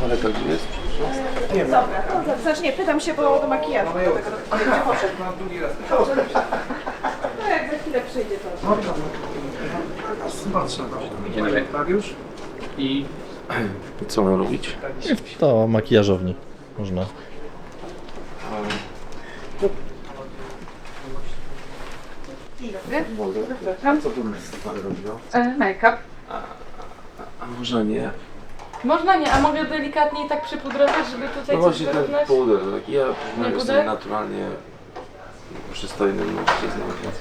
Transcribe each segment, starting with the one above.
Toaleta gdzie jest? Dobra, to znaczy nie, pytam się, bo do makijażu. do tego będzie poszedł. No jak za chwilę przyjdzie to. Mariusz? I Co mam robić? To makijażowni można. Co tu robiła? E, Make-up. A może nie? Można nie, a mogę delikatnie tak przypudrować, żeby tutaj No coś właśnie ten wyrównać? puder. tak Ja no, jestem puder? naturalnie przystojnym mężczyzną, więc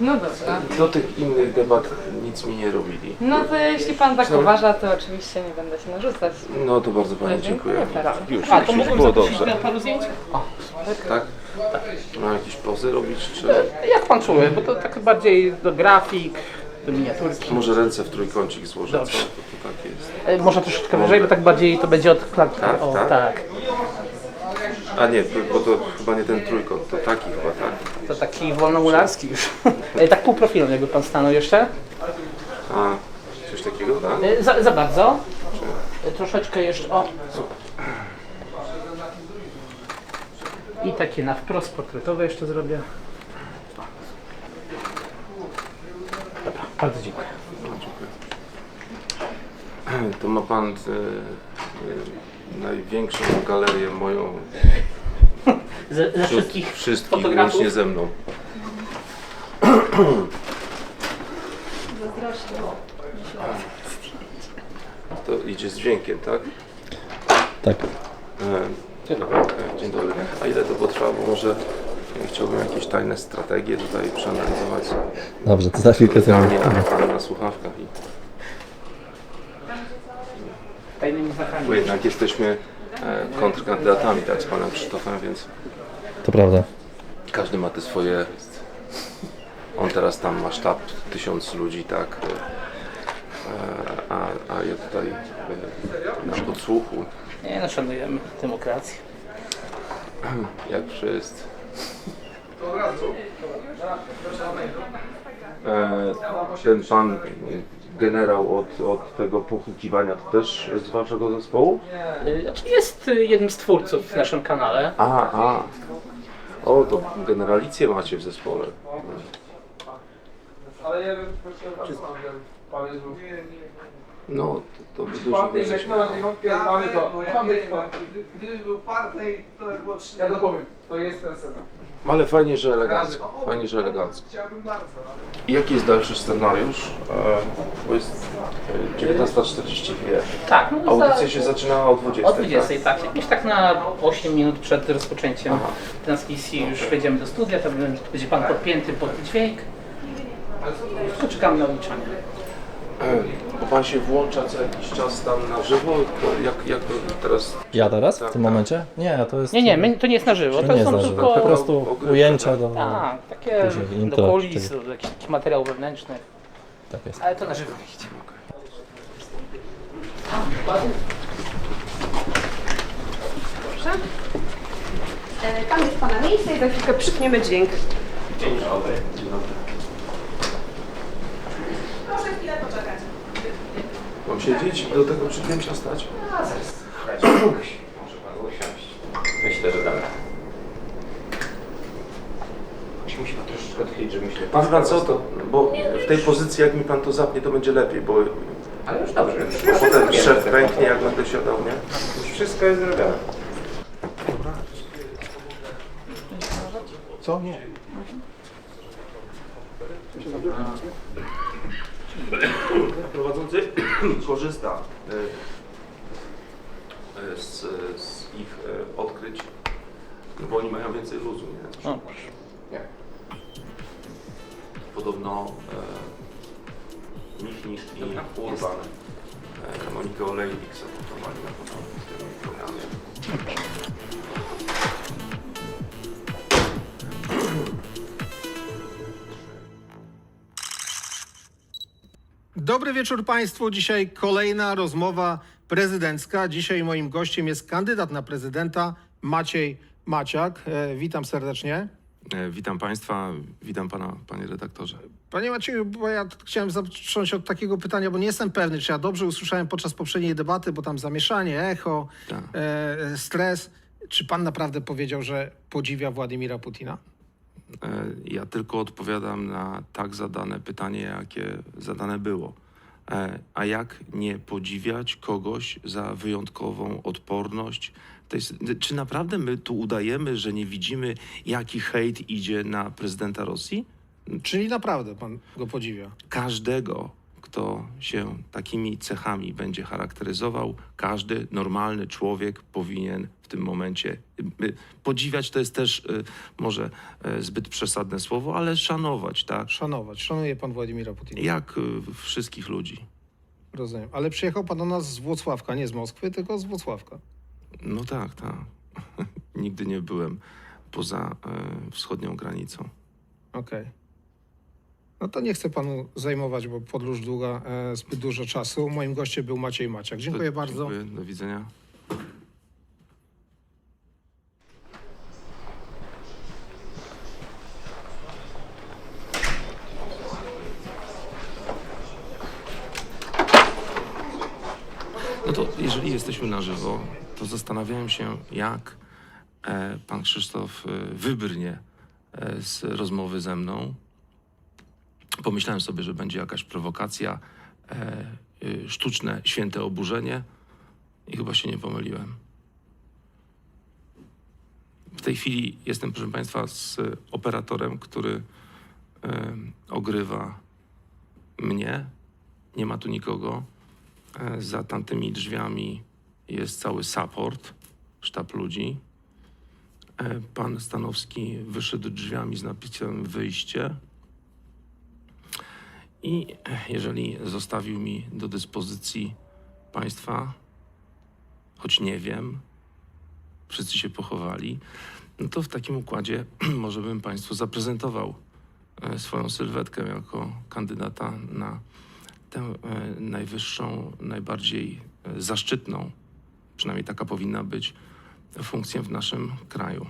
No dobra. do tych innych debat nic mi nie robili. No to jeśli pan tak uważa, to oczywiście nie będę się narzucać. No to bardzo Pani Dziękuję bardzo. Już, A, już, to już mógłbym było zaprosić dobrze. na paru zdjęć? Tak? Mam jakieś pozy robić, czy jak pan czuje, bo to tak bardziej do grafik, miniaturki. może ręce w trójkącik złożę? Co? Dobrze. To, to tak jest. E, Może troszeczkę wyżej, bo tak bardziej to będzie od klatki. Tak, o, tak? tak. A nie, bo to chyba nie ten trójkąt, to taki chyba, tak? To taki wolnomularski już. E, tak pół profilem jakby pan stanął jeszcze. A, coś takiego, tak? E, Za, za bardzo. E, Troszeczkę jeszcze, o. I takie na wprost portretowe jeszcze zrobię. Bardzo dziękuję. To ma pan e, e, największą galerię moją Ze, ze wśród wszystkich wszystkich, fotografów? łącznie ze mną. To idzie z dźwiękiem, tak? Tak. E, Dzień dobry. E, Dzień dobry. A ile to potrwa? Bo może chciałbym jakieś tajne strategie tutaj przeanalizować. Dobrze, to za chwilkę Specjalnie zrobimy. na, na słuchawkach. I, bo jednak jesteśmy e, kontrkandydatami, tak, z panem Krzysztofem, więc To prawda. każdy ma te swoje. On teraz tam ma sztab tysiąc ludzi, tak. E, a, a ja tutaj e, na podsłuchu, Nie no, szanujemy demokrację. jak wszyscy. E, ten pan generał od, od tego pochukiwania to też z waszego zespołu? Y, Znaczy jest y, jednym z twórców w naszym kanale. A, a. O, to generalicję macie w zespole. Ale ja bym prosił Pan jest No, to, to by dużo na mamy to. Mamy to. Gdybyś był partnej, to by było trzy Ja dopowiem, to jest ten sen. Ale fajnie, że elegancko. Fajnie, że elegancko. Chciałbym bardzo. I jaki jest dalszy scenariusz? E, bo jest e, 19.42. Tak, no za- Audycja się zaczynała o 20. O 20, tak. Jakieś tak na 8 minut przed rozpoczęciem transmisji już wejdziemy do studia, to będzie Pan podpięty pod dźwięk. Czekamy na odliczanie. Bo pan się włącza co jakiś czas tam na żywo, to jak, jak to teraz... Ja teraz? Tak, W tym tak. momencie? Nie, to jest... Nie, nie, my, to nie jest na żywo, To to nie jest są na żywo. tylko... Po prostu ujęcia do... Tak, takie Później intro, do kulis, czyli- do jakichś materiałów wewnętrznych, Tak jest. ale to na żywo idzie. E, Tam jest Pana miejsce i za chwilkę przypniemy dźwięk. Dzień dobry. Dzień dobry. Proszę chwilę poczekać. Mam siedzieć i do tego przypięcia stać? Myślę, że dobra. Musi pan troszeczkę odchylić, żeby myśleć. Pan Fran, co to? Bo w tej pozycji jak mi pan to zapnie, to będzie lepiej, bo Ale już dobrze. bo potem szef pęknie jak będę siadał, nie? Już wszystko jest zrobione. Co? Nie. Prowadzący korzysta e, z, z ich e, odkryć, no bo oni mają więcej luzu, nie? O, Podobno e, Michnik i Urban e, Monikę Olejnik na początku w tym programie. Dobry wieczór Państwu. Dzisiaj kolejna rozmowa prezydencka. Dzisiaj moim gościem jest kandydat na prezydenta Maciej Maciak. E, witam serdecznie. E, Witam Państwa, witam Pana, Panie redaktorze. Panie Macieju, bo ja chciałem zacząć od takiego pytania, bo nie jestem pewny, czy ja dobrze usłyszałem podczas poprzedniej debaty, bo tam zamieszanie, echo, Tak. e, stres. Czy pan naprawdę powiedział, że podziwia Władimira Putina? E, Ja tylko odpowiadam na tak zadane pytanie, jakie zadane było. E, A jak nie podziwiać kogoś za wyjątkową odporność? To jest, czy naprawdę my tu udajemy, że nie widzimy, jaki hejt idzie na prezydenta Rosji? Czyli naprawdę pan go podziwia? każdego, kto się takimi cechami będzie charakteryzował, każdy normalny człowiek powinien w tym momencie y, podziwiać. To jest też y, może y, zbyt przesadne słowo, ale szanować, tak? Szanować. Szanuje pan Władimira Putina. Jak y, wszystkich ludzi. Rozumiem. Ale przyjechał pan do nas z Włocławka, nie z Moskwy, tylko z Włocławka. No tak, tak. Nigdy nie byłem poza y, wschodnią granicą. Okej. No to nie chcę panu zajmować, bo podróż długa e, zbyt dużo czasu. Moim gościem był Maciej Maciak. Dziękuję To- bardzo. Dziękuję, do widzenia. No to jeżeli jesteśmy na żywo, to zastanawiałem się, jak e, pan Krzysztof e, wybrnie e, z rozmowy ze mną. Pomyślałem sobie, że będzie jakaś prowokacja, e, y, sztuczne, święte oburzenie i chyba się nie pomyliłem. W tej chwili jestem, proszę Państwa, z operatorem, który e, ogrywa mnie. Nie ma tu nikogo. E, za tamtymi drzwiami jest cały support, sztab ludzi. E, pan Stanowski wyszedł drzwiami z napisem wyjście. I jeżeli zostawił mi do dyspozycji państwa, choć nie wiem, wszyscy się pochowali, no to w takim układzie może bym państwu zaprezentował e, swoją sylwetkę jako kandydata na tę e, najwyższą, najbardziej e, zaszczytną, przynajmniej taka powinna być, funkcję w naszym kraju.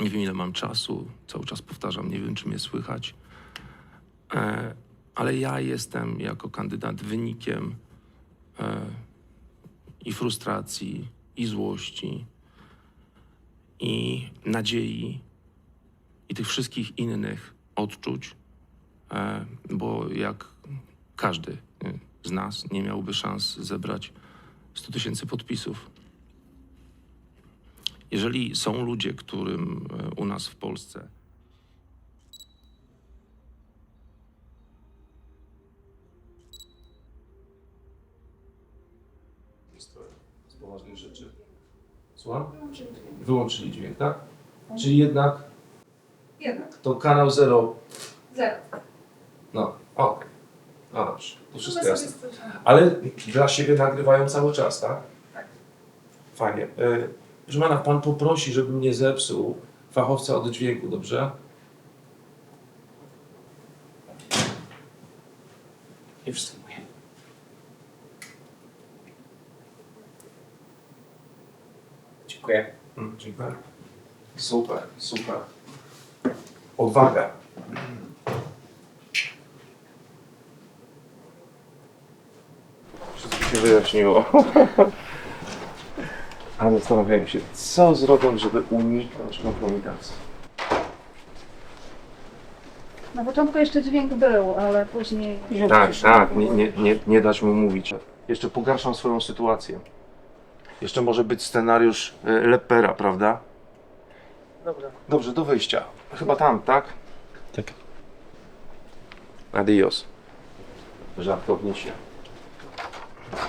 Nie wiem, ile mam czasu, cały czas powtarzam, nie wiem, czy mnie słychać. E, ale ja jestem jako kandydat wynikiem e, i frustracji, i złości, i nadziei, i tych wszystkich innych odczuć, e, bo jak każdy z nas nie miałby szans zebrać 100 tysięcy podpisów. Jeżeli są ludzie, którym u nas w Polsce z poważnych rzeczy. Słucham? Wyłączyli dźwięk, tak? Czyli jednak Jednak. to kanał zero. Zero. No, okej. No dobrze, to wszystko jasne. Ale dla siebie nagrywają cały czas, tak? Tak. Fajnie. Y, Proszę pana, pan poprosi, żebym nie zepsuł fachowca od dźwięku, dobrze? Nie wstrzymuję. Dziękuję. Mm, dziękuję. Super, super. Odwaga. Wszystko się wyjaśniło. Ale zastanawiałem się, co zrobią, żeby uniknąć kompromitacji. Na początku jeszcze dźwięk był, ale później... Tak, tak, nie, nie, nie, nie dać mu mówić. Jeszcze pogarszam swoją sytuację. Jeszcze może być scenariusz e, Lepera, prawda? Dobra. Dobrze, do wyjścia. Chyba tam, tak? Tak. Adios. Żartownicie.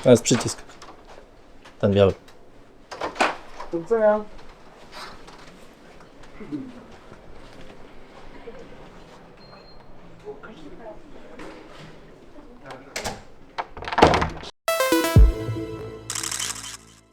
To jest przycisk. Ten biały. Do widzenia.